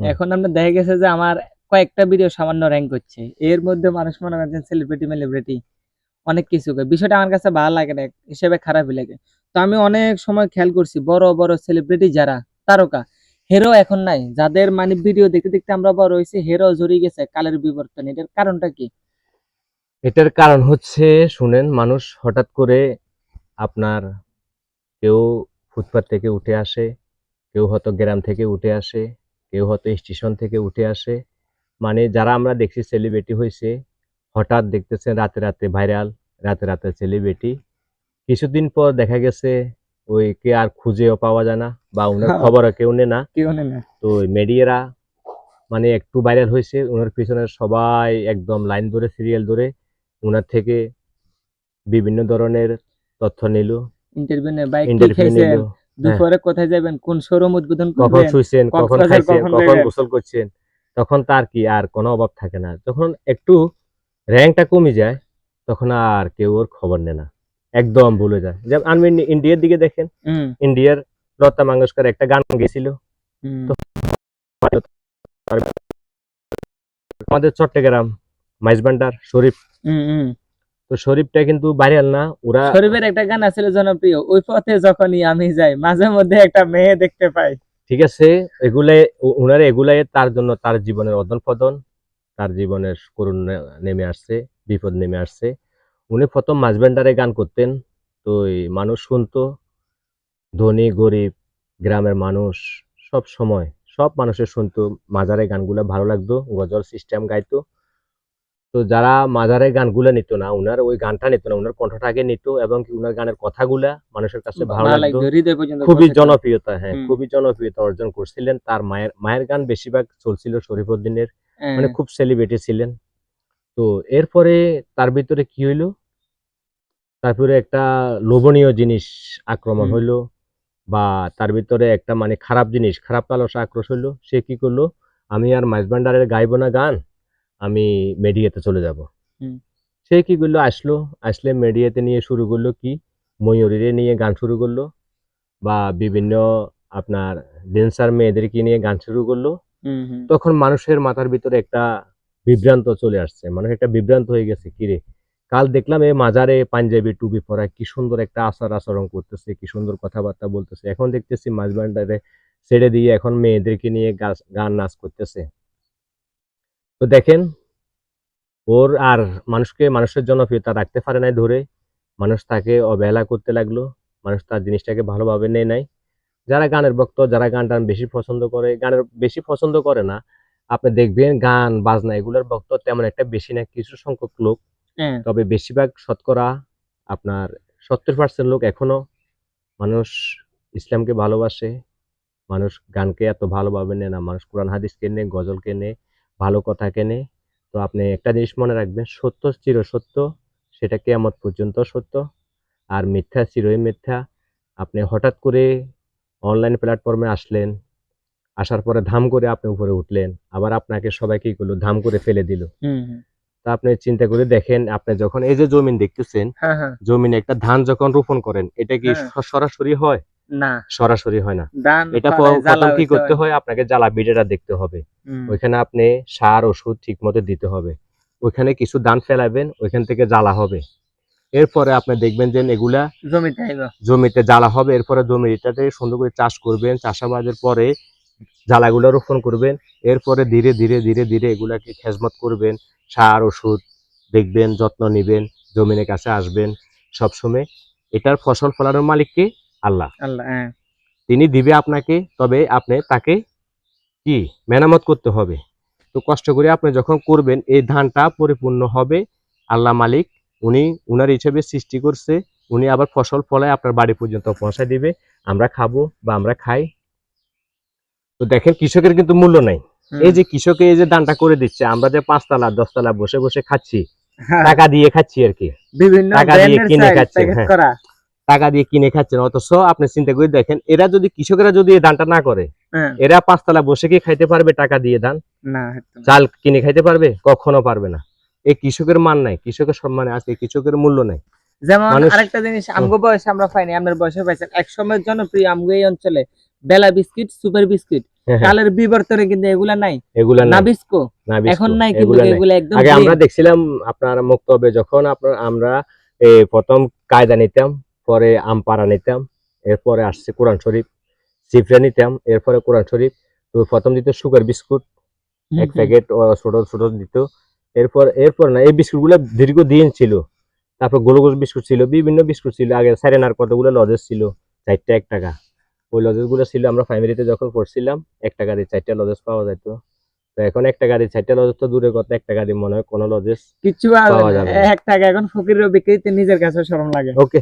এখন আপনার দেখা গেছে যে আমার কয়েকটা ভিডিও সামান্য র্যাঙ্ক হচ্ছে। এর মধ্যে মানুষ মনে করছেন সেলিব্রিটি মেলিব্রিটি অনেক কিছু। বিষয়টা আমার কাছে ভালো লাগে না হিসেবে খারাপই লাগে। তো আমি অনেক সময় খেয়াল করছি বড় বড় সেলিব্রিটি যারা তারকা হেরো এখন নাই। যাদের মানে ভিডিও দেখতে দেখতে আমরা বড় হয়েছি হেরো জড়িয়ে গেছে কালের বিবর্তন। এটার কারণটা কি? এটার কারণ হচ্ছে শুনেন মানুষ হঠাৎ করে আপনার কেউ ফুটপাত থেকে উঠে আসে কেউ হয়তো গ্রাম থেকে উঠে আসে কেউ হয়তো স্টেশন থেকে উঠে আসে। মানে যারা আমরা দেখছি সেলিব্রিটি হয়েছে হঠাৎ দেখতেছেন রাতে রাতে ভাইরাল রাতে রাতে সেলিব্রিটি কিছুদিন পর দেখা গেছে ওই কে আর খুঁজেও পাওয়া যায় না বা ওনার হ্যাঁ। খবরও কেউ নেয় না। কেউ নেই না। তো মিডিয়ারা মানে একটু ভাইরাল হয়েছে ওনার পিছনে সবাই একদম লাইন ধরে সিরিয়াল ধরে ওনার থেকে বিভিন্ন ধরনের তথ্য নিল। ইন্টারভিউ ইন্টারভিউ নিল। দুপুরে কোথায় যাবেন? কোন শোরুম উদ্বোধন করবেন? কখন শুইছেন? কখন খাইছেন? কখন গোসল করছেন? তখন তার কি আর কোনো অভাব থাকে না। যখন একটু র্যাঙ্কটা কমে যায় তখন আর কেউ ওর খবর নেয় না। একদম ভুলে যায়। যেমন আমি ইন্ডিয়ার দিকে দেখেন ইন্ডিয়ার লতা মঙ্গেশকর একটা গান গেছিল। আমাদের চট্টগ্রাম মাইজবান্ডার শরীফ। তো শরীফটা কিন্তু ভাইরাল না ওরা শরীফের একটা গান আছে জনপ্রিয় ওই পথে যখনই আমি যাই মাঝে মধ্যে একটা মেয়ে দেখতে পাই। ঠিক আছে এগুলাই ওনারা এগুলাই তার জন্য তার জীবনের অদন পতন তার জীবনের করুণ নেমে আসছে বিপদ নেমে আসছে। উনি প্রথম মাঝবেন্ডারে গান করতেন তো এই মানুষ শুনতো ধনী গরিব গ্রামের মানুষ সব সময় সব মানুষের শুনতো মাজারে গানগুলো ভালো লাগতো গজল সিস্টেম গাইতো। তো যারা মাজারে গানগুলা নিত না উনার ওই গানটা নিত না উনার কণ্ঠটাকে নিত এবং কি উনার গানের কথাগুলা মানুষের কাছে ভালো লাগতো। খুবই জনপ্রিয়তা হ্যাঁ খুবই জনপ্রিয়তা অর্জন করছিলেন। তার মায়ের মায়ের গান বেশিরভাগ চলছিল শরীফউদ্দিনের হ্যাঁ, মানে খুব সেলিব্রিটি ছিলেন। তো এরপরে তার ভিতরে কি হইল? তারপরে একটা লোভনীয় জিনিস আক্রমণ হইল বা তার ভিতরে একটা মানে খারাপ জিনিস খারাপ লালসা আক্রোশ হইল। সে কি করল? আমি আর মাইজবান্ডারের গাইব না গান আমি মেডিয়াতে চলে যাব। সে কি করল? আসলো। আসলে মিডিয়াতে নিয়ে শুরু করল কি? ময়ূরীরে নিয়ে গান শুরু করল বা বিভিন্ন আপনার ড্যান্সার মেয়েদেরকে নিয়ে গান শুরু করল। তখন মানুষের মাথার ভিতরে একটা বিভ্রান্ত চলে আসছে। মানুষ একটা বিভ্রান্ত হয়ে গেছে কিরে কাল দেখলাম এই মাজারে পাঞ্জাবি টুপি পরা কি সুন্দর একটা আচার আচরণ করতেছে কি সুন্দর কথাবার্তা বলতেছে। এখন দেখতেছি মাঝবান্ডারে ছেড়ে দিয়ে এখন মেয়েদেরকে নিয়ে গান নাচ করতেছে। তো দেখেন ওর আর মানুষকে মানুষের জন্য জনপ্রিয়তা রাখতে পারে নাই ধরে। মানুষ তাকে অবহেলা করতে লাগল মানুষ তার জিনিসটাকে ভালোভাবে নেয় নাই। যারা গানের ভক্ত যারা গান টান বেশি পছন্দ করে গানের বেশি পছন্দ করে না আপনি দেখবেন গান বাজনা এগুলোর ভক্ত তেমন একটা বেশি না কিছু সংখ্যক লোক। হ্যাঁ, তবে বেশিরভাগ শতকরা আপনার সত্তর পার্সেন্ট লোক এখনও মানুষ ইসলামকে ভালোবাসে। মানুষ গানকে এত ভালোভাবে নেয় না মানুষ কোরআন হাদিস কেনে গজল কেনে ভালো কথা কেনে তো আপনি একটা জিনিস মনে রাখবেন সত্য চির সত্য সেটা কেয়ামত পর্যন্ত সত্য আর মিথ্যা চিরই মিথ্যা আপনি হঠাৎ করে অনলাইন প্ল্যাটফর্মে আসলেন আসার পরে ধাম করে আপনি উপরে উঠলেন আবার আপনাকে সবাই কি করল ধাম করে ফেলে দিল। তা আপনি চিন্তা করে দেখেন আপনি যখন এই যে জমিন দেখতেছেন হ্যাঁ, হ্যাঁ। জমিনে একটা ধান যখন রোপণ করেন এটা কি হ্যাঁ। সরাসরি হয় না। সরাসরি হয় না। এটা প্রথম কি করতে হয়। আপনাকে জ্বালা বিড়েটা দেখতে হবে। ওইখানে আপনি সার ওষুধ ঠিক মতো দিতে হবে। ওইখানে কিছু ধান ফেলাবেন ওইখান থেকে জ্বালা হবে। এরপরে আপনি দেখবেন যে এগুলা জমিতে জমিতে জ্বালা হবে। এরপরে জমিটাতে সুন্দর করে চাষ করবেন। চাষাবাদের পরে জ্বালাগুলো রোপণ করবেন। এরপরে ধীরে ধীরে ধীরে ধীরে এগুলাকে খেজমত করবেন। সার ওষুধ দেখবেন যত্ন নেবেন জমিনের কাছে আসবেন। সবসময় এটার ফসল ফলানোর মালিককে আল্লাহ। আল্লাহ হ্যাঁ। তিনি দিবে আপনাকে তবে আপনি তাকে কি? মেরামত করতে হবে। তো কষ্ট করে আপনি যখন করবেন এই ধানটা পরিপূর্ণ হবে। আল্লাহ মালিক উনি উনার হিসেবে সৃষ্টি করছে। উনি আবার ফসল ফলায় আপনার বাড়ি পর্যন্ত পৌঁছায় দিবে। আমরা খাব বা আমরা খাই। তো দেখেন কৃষকের কিন্তু মূল্য নাই। এই যে কৃষকে এই যে দানটা করে দিচ্ছে আমরা যে পাঁচতলা দশতলা বসে বসে খাচ্ছি টাকা দিয়ে খাচ্ছি আর কি। বিভিন্ন টাকা দিয়ে কিনে খাচ্ছে, হ্যাঁ। টাকা দিয়ে কিনে খাচ্ছেন অথচ আপনি চিন্তা করে দেখেন এরা যদি কৃষকেরা যদি এই দানটা না করে হ্যাঁ, এরা পাঁচতলা বসে কি খাইতে পারবে টাকা দিয়ে দান চাল কিনে খাইতে পারবে? কখনো পারবে না। এই কৃষকের মান নাই কৃষকের সম্মানে আজকে কৃষকের মূল্য নাই। যেমন আরেকটা জিনিস আমগো বয়সে আমরা পাইনি আপনার বয়সে পাইছেন। এক সময়ের জনপ্রিয় আমগো এই অঞ্চলে বেলা বিস্কিট সুপার বিস্কিট। হ্যাঁ, হ্যাঁ, কালের বিবর্তনে কিন্তু এগুলা নাই। এগুলা না নাবিস্কো। এখন নাই কিন্তু এগুলা একদম আগে আমরা দেখছিলাম আপনার মুক্তবে যখন আপনার আমরা প্রথম কায়দা নিতাম পরে আমপাড়া নিতাম এরপরে আসছে কোরআন শরীফ সিফরা নিতাম এরপরে কোরআন শরীফ তো প্রথম দিত সুগার বিস্কুট এক প্যাকেট ছোট ছোট দিত। এরপর এরপর না এই বিস্কুটগুলো দীর্ঘদিন ছিল। তারপর গ্লুকোজ বিস্কুট ছিল বিভিন্ন বিস্কুট ছিল। আগে সাইরেনার কতগুলো লজেস ছিল? চারটা এক টাকা। ওই লজেসগুলো ছিল আমরা প্রাইমারিতে যখন পড়ছিলাম এক টাকা দিয়ে চারটা লজেস পাওয়া যেত। তো এখন একটা গাড়ি চারটা লজেস তো দূরে কথা একটা গাড়ি মনে হয় কোনো লজেস কিছু। এক টাকা এখন ফকিরের বিক্রিতে নিজের কাছে শরম লাগে। ওকে।